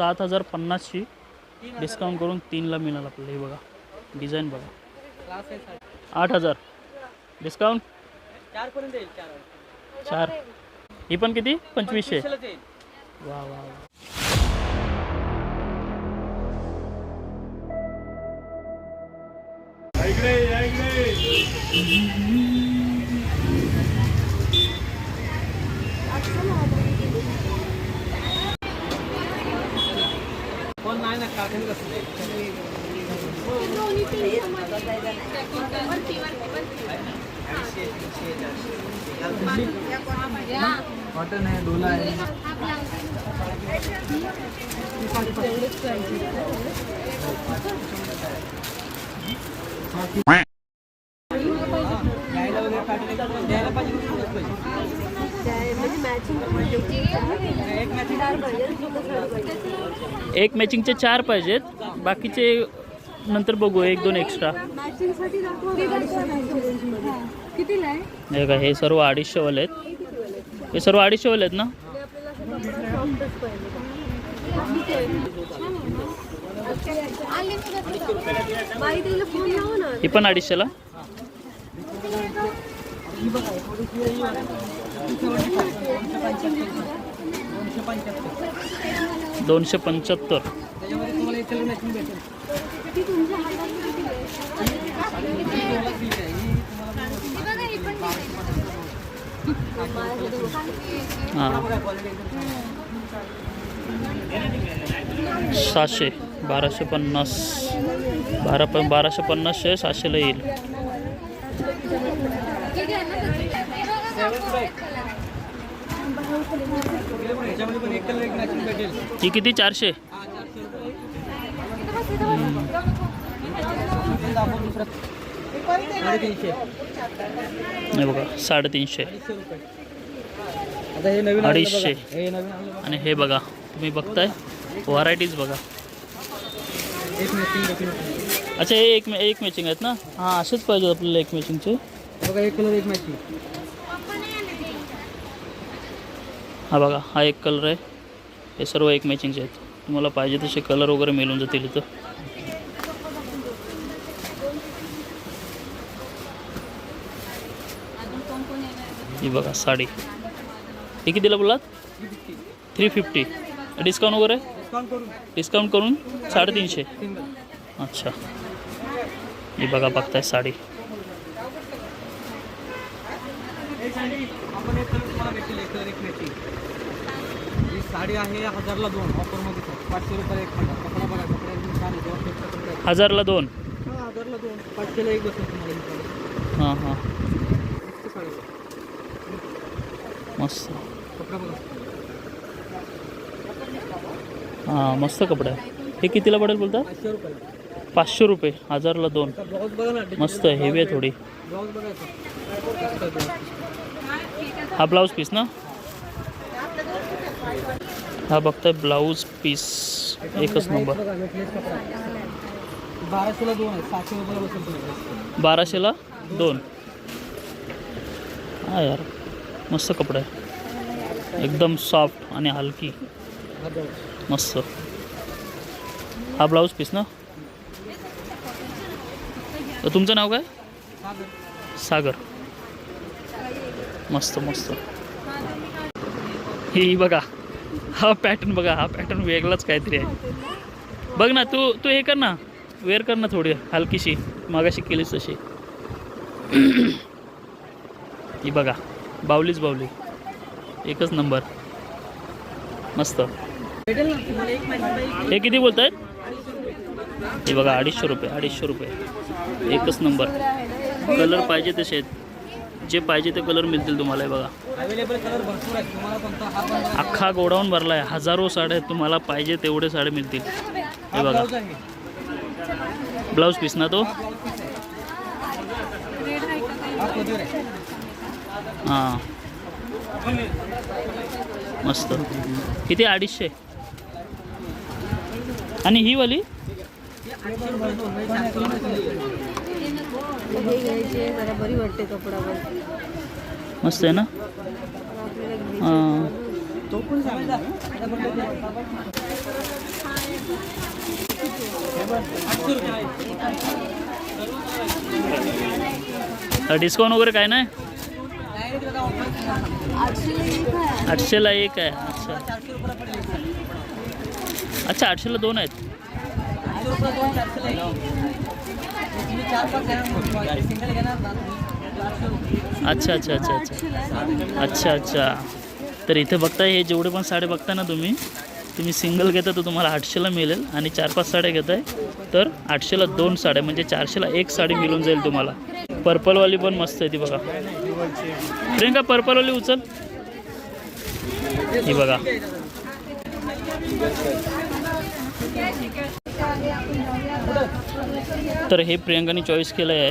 सात हजार पन्नासची डिस्काउंट करून तीनला मिळालं आपल्याला. हे बघा डिझाईन बघा. क्लास आहे साडी. आठ हजार. डिस्काउंट? चार. ही पण किती? पंचवीसशे. वा वा वा. पण कॉटन है डोला आहे घ्यायला वगैरे एक मॅचिंगचे चार पाहिजेत. बाकीचे नंतर बघू एक दोन एक्स्ट्रा हे का हे सर्व अडीचशेवाले आहेत. हे सर्व अडीचशेवाले आहेत ना हे ना? ही पण अडीचशेला? दोनशे पंच्याहत्तर. दोनशे सातशे बाराशे पन्नास. बारा प बाराशे पन्नासशे सातशेला येईल याच्यामध्ये पण एक कलर एक मॅचिंग भेटेल ही किती? चारशे. साडेतीनशे हे बघा साडेतीनशे. अडीचशे. आणि हे बघा तुम्ही बघताय व्हरायटीज बघा. अच्छा हे एक एक मॅचिंग आहेत ना? हां असेच पाहिजे आपल्याला एक मॅचिंगचे बघा एक कलर एक मॅचिंग हा बघा हा एक कलर आहे. हे सर्व एक मॅचिंगचे आहेत. तुम्हाला पाहिजे तसे कलर वगैरे मिळून जातील इथं. ही बघा साडी. ही कितीला बोलात थ्री फिफ्टी डिस्काउंट वगैरे? डिस्काउंट करून. साडेतीनशे. अच्छा. ही बघा बघताय साडी. आपण एक कलर तुम्हाला भेटेल एक कलर एक मॅचिंग ही साडी आहे हजारला दोन ऑफरमध्ये सर. पाचशे रुपये एक हजार कपडा बघा कपडा एकदम छान आहे कपडा आहे. हजारला दोन. हा हजारला दोन. पाचशेला एक बसेल तुम्हाला ही साडी. हां हां. मस्त साडी. आहे. मस्त. कपडा बघा. हां मस्त कपडा. आहे हे कितीला पडेल बोलता? पाचशे रुपये पाचशे रुपये. हजारला दोन. ब्लाऊज बघा ना मस्त हेवी आहे थोडी. ब्लाऊज बघायचं हा ब्लाऊज पीस ना? हा बघताय ब्लाऊज पीस एकच नंबर. बाराशेला दोन हा यार मस्त कपडा. आहे एकदम सॉफ्ट आणि हलकी. मस्त. हा ब्लाऊज पीस ना? तुमचं नाव काय? सागर. सागर. मस्त मस्त. ही बघा हा पॅटर्न बघा हा पॅटर्न वेगळाच काहीतरी आहे. बघ ना तू तू हे कर ना वेअर कर ना थोडी हलकीशी मागाशी केलीस तशी. ही बघा बावलीच बावली. एकच नंबर. मस्त. हे किती बोलत आहेत हे बघा अडीचशे रुपये अडीचशे रुपये. एकच नंबर. कलर पाहिजे तसे आहेत. जे पाहिजे ते कलर मिळतील तुम्हाला हे बघा. अवेलेबल कलर भरपूर आहेत. तुम्हाला कोणता हा पण अख्खा गोडाऊन भरला आहे. हजारो साड्या आहेत. तुम्हाला पाहिजे तेवढे साडे मिळतील. हे बघा. ब्लाऊज पीस ना तो? हा हा हां. मस्त. किती? अडीचशे. आणि ही वाली? हे घ्यायचे जरा बरी वाटते कपडा पण मस्त आहे ना? तो पण डिस्काउंट वगैरे काय नाही? आठशेला एक आहे. अच्छा. अच्छा आठशेला दोन आहेत. अच्छा अच्छा अच्छा अच्छा. अच्छा अच्छा. तर इथे बघताय हे जेवढे पण साडे बघताय ना तुम्ही तुम्ही सिंगल घेता तर तुम्हाला आठशेला मिळेल आणि चार पाच साड्या घेताय तर आठशेला दोन साड्या म्हणजे चारशेला एक साडी मिळून जाईल तुम्हाला. पर्पलवाली पण मस्त आहे ती बघा. प्रियंका पर्पलवाली उचल. ही बघा. तर हे प्रियंकाने चॉईस केलं आहे.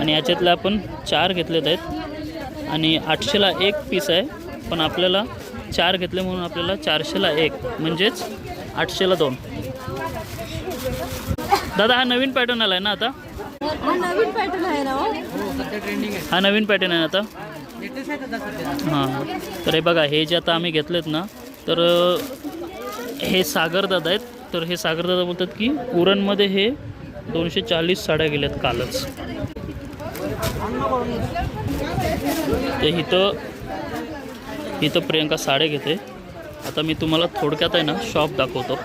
आणि याच्यातले आपण चार घेतलेत आहेत. आणि आठशेला एक पीस आहे. पण आपल्याला चार घेतले म्हणून आपल्याला चारशेला एक. म्हणजेच आठशेला दोन. दादा हा नवीन पॅटर्न आला आहे ना आता? हा नवीन पॅटर्न आहे ना हो. हो हा नवीन पॅटर्न आहे ना आता? हां. तर हे बघा हे जे आता आम्ही घेतलेत ना तर हे सागरदादा आहेत. तर हे सागरदादा बोलतात की उरणमध्ये हे दोनशे चाळीस साड्या गेल्यात कालच. तर इथं इथं प्रियंका साड्या घेते. आता मी तुम्हाला थोडक्यात आहे ना शॉप दाखवतो.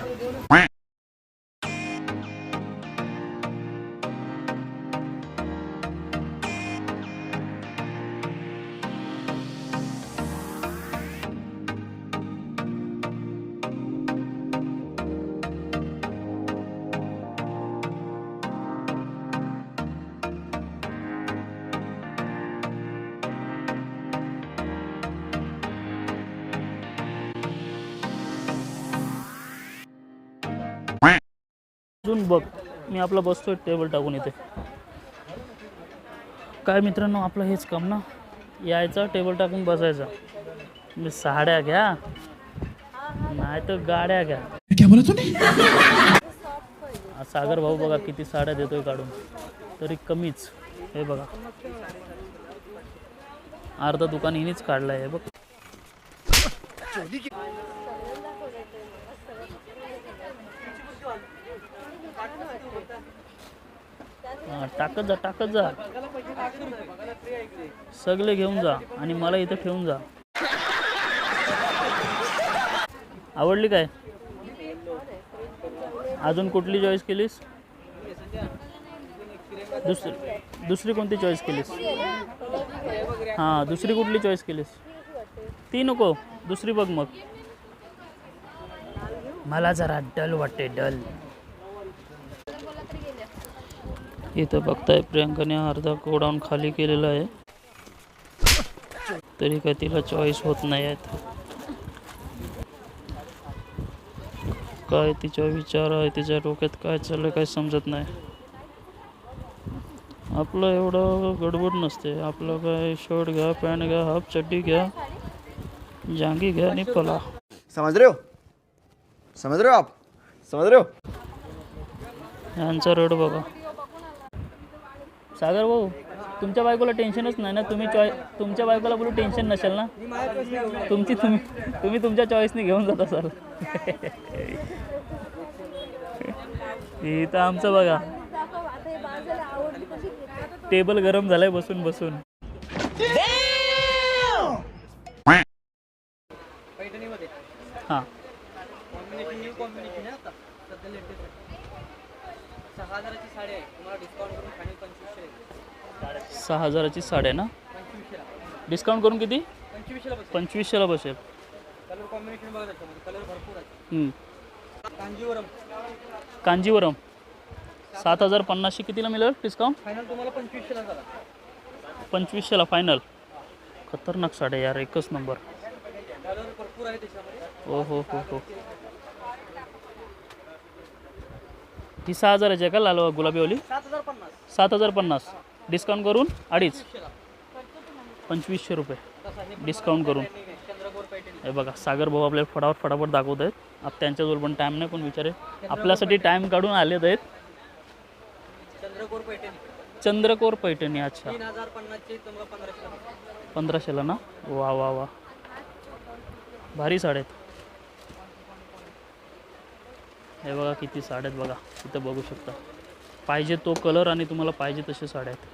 आपला बसतोय टेबल टाकून इथे. काय मित्रांनो आपलं हेच काम ना? यायचं टेबल टाकून बसायचा. मी साड्या घ्या नाही तर गाड्या घ्या. सागर भाऊ बघा किती साड्या देतोय काढून. तरी कमीच. हे बघा. अर्धा दुकान हिनीच काढलाय बघ. हा, टाकत जा टाकत जा. सगळे घेऊन जा आणि मला इथं ठेवून जा. आवडली काय? अजून कुठली चॉईस केलीस? दुसरी दुसरी कोणती चॉईस केलीस? हां दुसरी कुठली चॉईस केलीस? ती नको दुसरी बघ मग. मला जरा डल वाटते डल. इथं बघताय प्रियंकाने अर्धा गोडाऊन खाली केलेला आहे. तरी काय तिला चॉईस होत नाही आहेत काय तिचा विचार आहे तिच्या डोक्यात काय चाललं काय समजत नाही. आपलं एवढं गडबड नसते. आपलं काय शर्ट घ्या पॅन्ट घ्या हाफ चड्डी घ्या जांगी घ्या आणि पला. समझ रहे हो? समझ रहे हो आप? समझ रहे हो? यांचा बघा. सागर भाऊ तुमच्या बायकोला टेन्शनच नाही ना? तुम्ही चॉईस तुमच्या बायकोला बोलू टेन्शन नसेल ना. तुमची तुम्ही तुम्ही तुमच्या चॉईसने घेऊन जात असाल इथं आमचं बघा. टेबल गरम झालाय बसून बसून. हां कॉम्बिनेशन न्यू कॉम्बिनेशन आहे आता सध्या लेटेस्ट आहे सहा हजाराची साडी आहे. ना? डिस्काउंट करून किती? पंचवीसशेला बसेल. हम्म. कांजीवरम. कांजीवरम. सात हजार पन्नासशे कितीला मिळेल डिस्काउंट फायनल तुम्हाला पंचवीसशेला झाला. पंचवीसशेला फायनल खतरनाक साड्या यार एकच नंबर कलर भरपूर आहे त्याच्यामध्ये. ओ हो हो हो. ही सहा हजाराची आहे का? लाल गुलाबीवाली सात हजार पन्नास सात हजार पन्नास. डिस्काउंट करून अडीच. पंचवीसशे रुपये. डिस्काउंट करून. हे बघा सागर भाऊ आपल्याला फटाफट फटाफट दाखवत आहेत. आप त्यांच्याजवळ पण टाईम नाही कोण विचारे? आपल्यासाठी टाईम काढून आलेत आहेत. चंद्रकोर पैठणी अच्छा. पंधराशेला ना? वा वा वा. भारी साड्या आहेत. हे बघा किती साड्या आहेत बघा. इथं बघू शकता. पाहिजे तो कलर आणि तुम्हाला पाहिजे तसे साड्या आहेत.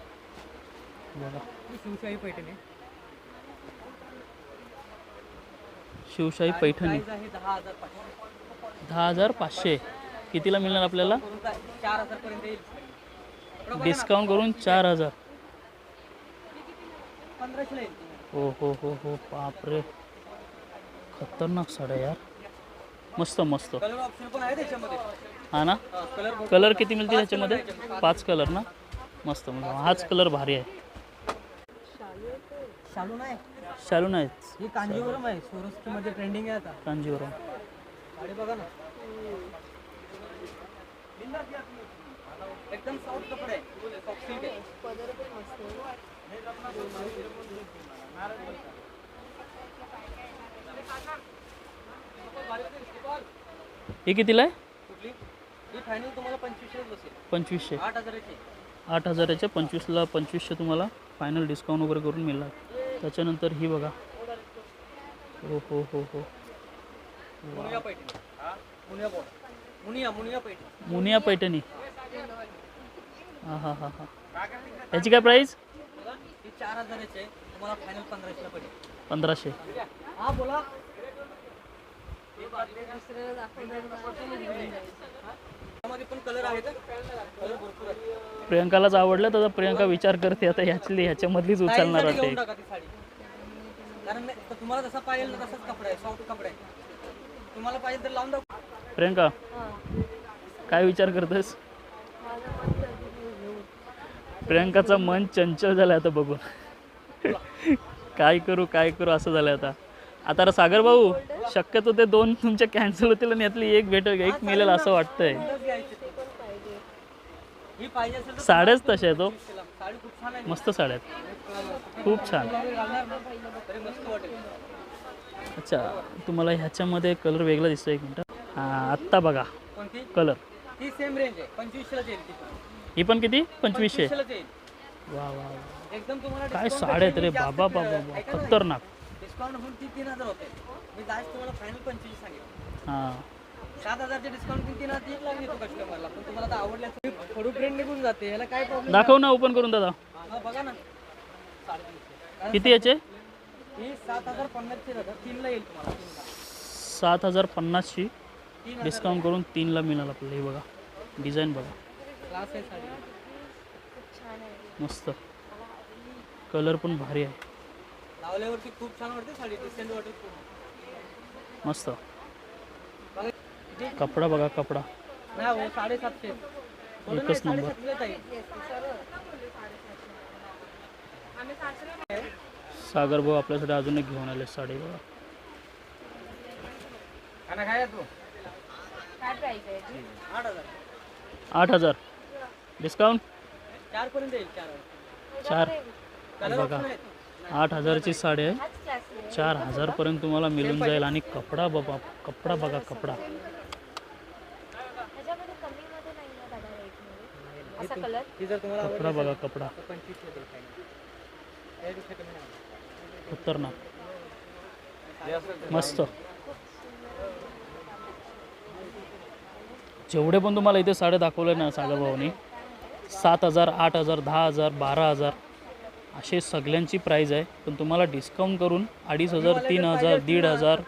बघा. शिवशाही पैठणी. शिवशाही पैठणी. दहा हजार पाचशे. कितीला मिळणार आपल्याला? डिस्काउंट करून चार हजार. हो हो हो हो. बापरे. खतरनाक साड्या यार. मस्त मस्त. कलर ऑप्शन पण आहे त्याच्यामध्ये. हा ना? कलर कलर किती मिळतील ह्याच्यामध्ये पाच कलर ना? मस्त मस्त. हाच कलर भारी आहे. शालू नाही. ही कांजीवरम आहे. मध्ये ट्रेंडिंग आहे आता. कांजीवरम. साडी बघा ना. एकदम सॉफ्ट कपडे. आहे. हे कितीला आहे? ही पंचवीसशे. आठ हजाराची. आठ हजाराच्या पंचवीसला पंचवीसशे तुम्हाला फायनल डिस्काउंट वगैरे करून मिळणार. त्याच्यानंतर ही बघा. हो हो हो हो. मुनिया पैठणी. मुनिया बोर्ड मुनिया मुनिया पैठणी. मुनिया पैठणी. हां हां हां हां. याची काय प्राईस बघा प्रियंकालाच आवडलं तर प्रियंका विचार करते आता ह्यातली ह्याच्यामधलीच उचलणार ताईंसाठी वाटते घेऊन टाका ती साडी. कारण नाही- तर तुम्हाला जसा पाहिजे ना तसाच कपडा आहे सॉफ्ट कपडा आहे. तुम्हाला पाहिजे तर लावून दाखव. प्रियंका काय विचार करतेस प्रियंकाचं मन चंचल झालं आता बघून. काय करू काय करू असं झालं आता. आता सागर भाऊ शक्यतो ते दोन तुमच्या कॅन्सल होतील आणि यातली एक भेट एक मिळेल असं वाटतंय. कोणतंच घ्यायची ते. ही पाहिजे असेल तर साड्याच तशा आहेत हो. तिला. साडी खूप छान आहे. मस्त साड्या आहेत. खूप छान. अच्छा तुम्हाला ह्याच्यामध्ये कलर वेगळा दिसतो एक मिनटं. हां आत्ता बघा. कलर ती सेम रेंज आहे. ती. ही पण किती? पंचवीसशे. वा वा वा. एकदम तुम्हाला काय साड्या आहेत रे. बाबा बाबा खतरनाक. डिस्काउंट होऊन ती तीन हजार होते. मी जास्त तुम्हाला फायनल पंचवीस सांगेल हां. सात हजारचे डिस्काउंट तीन तीन हजार तीन लाख देतो कस्टमरला पण तुम्हाला आता आवडल्या थोडं ट्रेंड निघून जाते. याला काय प्रॉब्लेम दाखव ना ओपन करून दादा. हा बघा ना. साडेतीनशे किती याचे? ही सात हजार पन्नासची जातात तीनला येईल तुम्हाला तीनला. सात हजार पन्नासची तीन हजार डिस्काउंट करून तीनला मिळालं आपल्याला. हे बघा. डिझाईन बघा. क्लास आहे साडी. मस्त. कलर पण भारी आहे. लावल्यावरती खूप छान वाटते साडी डिसेंट वाटते खूप मस्त. कपडा बघा कपडा. नाही हो साडेसातशे. एकच नंबर. सागर भाऊ आपल्यासाठी अजून एक घेऊन आले साडी बघा. तू? आठ हज़ार. डिस्काउंट चार पर्यंत येईल चार बघा. आठ हजारची साडी आहे. चार हजारपर्यंत तुम्हाला मिळून जाईल. आणि कपडा बाबा कपडा बघा कपडा. कपडा बघा कपडा. उत्तर ना खतरनाक. मस्त. जेवढे पण तुम्हाला इथे साड्या दाखवले ना सागर भाऊनी सात हजार आठ हजार दहा हजार बारा हजार असे सगळ्यांची प्राईज आहे. पण तुम्हाला डिस्काउंट करून अडीच हजार तीन हजार दीड हजार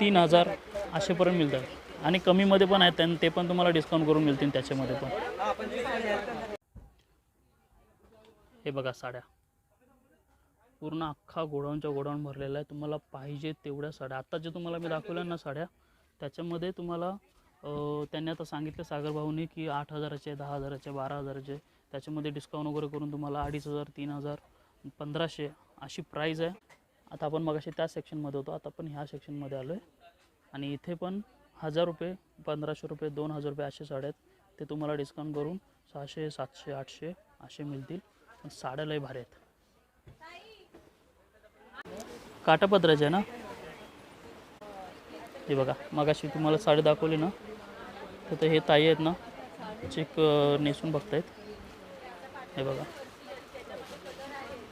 तीन हजार असेपर्यंत मिळतात. आणि कमीमध्ये पण आहेत आणि ते पण तुम्हाला डिस्काउंट करून मिळतील त्याच्यामध्ये पण. हा बघा साड्या. पूर्ण अख्खा गोडाऊनच्या गोडाऊन भरलेला आहे. तुम्हाला पाहिजे तेवढ्या साड्या. आत्ता जे तुम्हाला मी दाखवल्या ना साड्या त्याच्यामध्ये तुम्हाला त्यांनी आता सांगितलं सागर भाऊने की आठ हजाराचे दहा हजाराचे बारा हजाराचे. त्याच्यामध्ये डिस्काउंट वगैरे करून तुम्हाला अडीच हजार तीन हजार पंधराशे अशी प्राईज आहे. आता आपण मगाशी त्या सेक्शनमध्ये होतो. आता आपण ह्या सेक्शनमध्ये आलो आहे आणि इथे पण हजार रुपये पंधराशे रुपये दोन हजार रुपये असे साड्या आहेत. ते तुम्हाला डिस्काउंट करून सहाशे सातशे आठशे असे मिळतील. पण साड्या लय भारी आहेत. काटापत्राचे आहे ना? हे बघा मगाशी तुम्हाला साडी दाखवली ना? तर ते हे ताई आहेत ना? चेक नेसून बघतायत. हे बघा.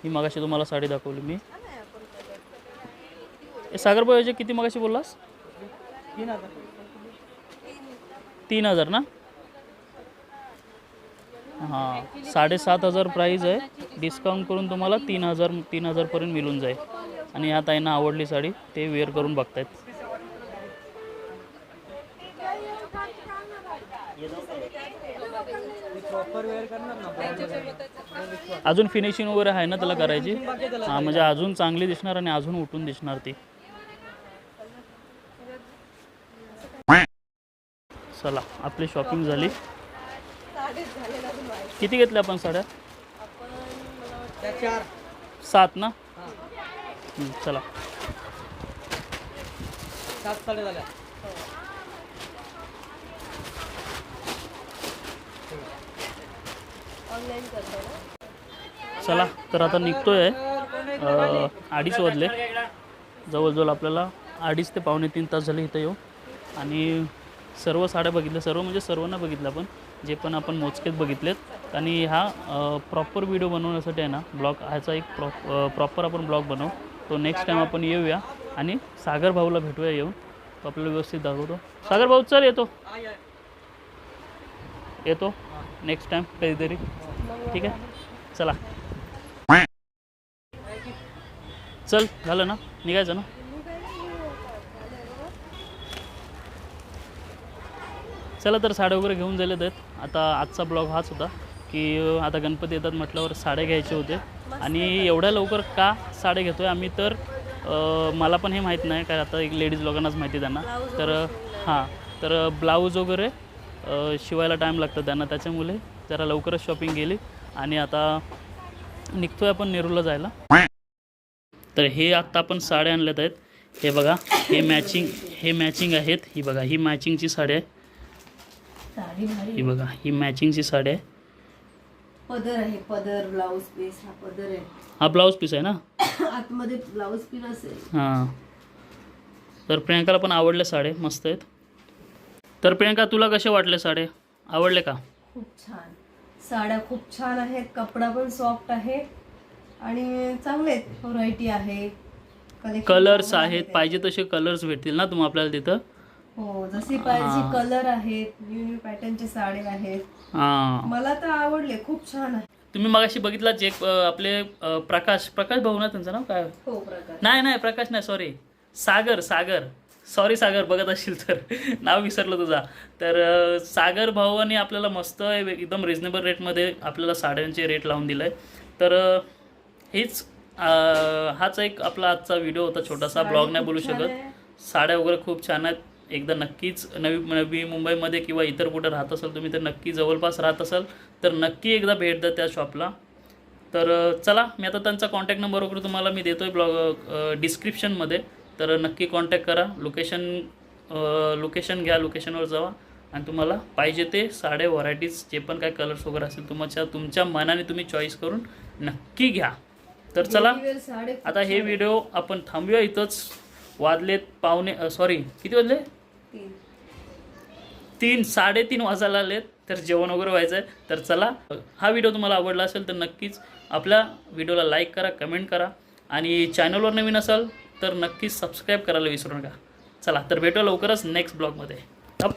ही मगाशी तुम्हाला साडी दाखवली मी. हे सागर किती मगाशी बोललास? तीन हजार तीन हजार ना? हां साडेसात हजार प्राईज आहे. डिस्काउंट करून तुम्हाला तीन हजार तीन हजारपर्यंत मिळून जाईल. आणि ह्या ताईंना आवडली साडी ते वेअर करून बघतायत. अजून फिनिशिंग वगैरे आहे ना त्याला करायची? हां म्हणजे अजून चांगली दिसणार आणि अजून उठून दिसणार ती. चला आपली शॉपिंग झाली. किती घेतल्या आपण साड्या? सात ना? चला. सात साडे झाल्या. चला तर आता निघतोय. अडीच वाजले. जवळजवळ आपल्याला अडीच ते पावणे तीन तास झाले इथं येऊ आणि सर्व साड्या बघितल्या सर्व म्हणजे सर्वांना बघितलं आपण जे पण आपण मोजकेत बघितलेत. आणि हा प्रॉपर व्हिडिओ बनवण्यासाठी आहे ना ब्लॉग ह्याचा एक प्रॉप प्रॉपर आपण ब्लॉग बनवू. तो नेक्स्ट टाईम आपण येऊया आणि सागर भाऊला भेटूया येऊन. तो आपल्याला व्यवस्थित दाखवतो. सागर भाऊ चल येतो. येतो. नेक्स्ट टाईम कधीतरी. ठीक आहे? चला. चल झालं ना? निघायचं ना? चला तर साड्या वगैरे घेऊन झालेत आहेत आता आजचा ब्लॉग हाच होता की आता गणपती येतात म्हटल्यावर साड्या घ्यायचे होते. आणि एवढ्या लवकर का साड्या घेतो आहे आम्ही तर मला पण हे माहीत नाही कारण आता एक लेडीज लोकांनाच माहिती आहे त्यांना. तर हां तर ब्लाऊज वगैरे शिवायला टाईम लागतं त्यांना. त्याच्यामुळे जरा लवकरच शॉपिंग गेली. आणि आता निघतोय आपण नेरूरला जायला. तर हे आत्ता आपण साड्या आणल्यात आहेत. हे बघा हे मॅचिंग हे मॅचिंग आहेत. ही बघा ही मॅचिंगची साडी आहे ही बघा ही मॅचिंगची साडी आहे. पदर आहे पदर ब्लाऊज पीस हा पदर आहे. हा ब्लाऊज पीस आहे ना? आतमध्ये ब्लाऊज पीस असेल. हां. तर प्रियंकाला पण आवडल्या साड्या मस्त आहेत. तर प्रियंका तुला कसे वाटले साडे आवडले का? खूप छान. साड्या खूप छान आहेत कपडा पण सॉफ्ट आहे आणि चांगले आहेत व्हरायटी आहे. कलर्स आहेत आहे. पाहिजे तसे कलर्स भेटतील ना तुम्ही आपल्याला तिथं? हो जशी पाहिजे कलर आहेत न्यू न्यू पॅटर्नचे साडे आहेत. हां. मला तर आवडले खूप छान आहे. तुम्ही मगाशी बघितला जे आपले प्रकाश प्रकाश भाऊ ना त्यांचं नाव काय? हो प्रकार नाही नाही प्रकाश नाही सॉरी सागर सागर. सॉरी सागर बघत असशील तर. नाव विसरलं तुझा. तर सागर भावाने आपल्याला मस्त एकदम रिजनेबल रेटमध्ये आपल्याला साड्यांचे रेट लावून दिलं आहे तर हेच हाच एक आपला आजचा व्हिडिओ होता छोटासा. ब्लॉग नाही बोलू शकत. साड्या वगैरे खूप छान आहेत. एकदा नक्कीच नवी नवी मुंबईमध्ये किंवा इतर कुठं राहत असाल तुम्ही तर नक्की जवळपास राहत असाल. तर नक्की एकदा भेट द्या त्या शॉपला तर चला मी आता त्यांचा कॉन्टॅक्ट नंबर वगैरे तुम्हाला मी देतो आहे ब्लॉग डिस्क्रिप्शनमध्ये तर नक्की कॉन्टॅक्ट करा. लोकेशन लोकेशन घ्या लोकेशनवर जावा. आणि तुम्हाला पाहिजे ते साडे व्हरायटीज जे पण काय कलर्स वगैरे असेल तुमच्या तुमच्या मनाने तुम्ही चॉईस करून नक्की घ्या. तर चला आता हे व्हिडिओ आपण थांबूया इथंच. वाजलेत पावणे सॉरी किती वाजले? तीन. तीन साडेतीन वाजायला आलेत तर जेवण वगैरे व्हायचं आहे तर चला हा व्हिडिओ तुम्हाला आवडला असेल तर नक्कीच आपल्या व्हिडिओला लाईक करा कमेंट करा. आणि चॅनलवर नवीन असाल तर नक्कीच सबस्क्राईब करायला विसरू नका. चला तर भेटू लवकरच नेक्स्ट ब्लॉगमध्ये अप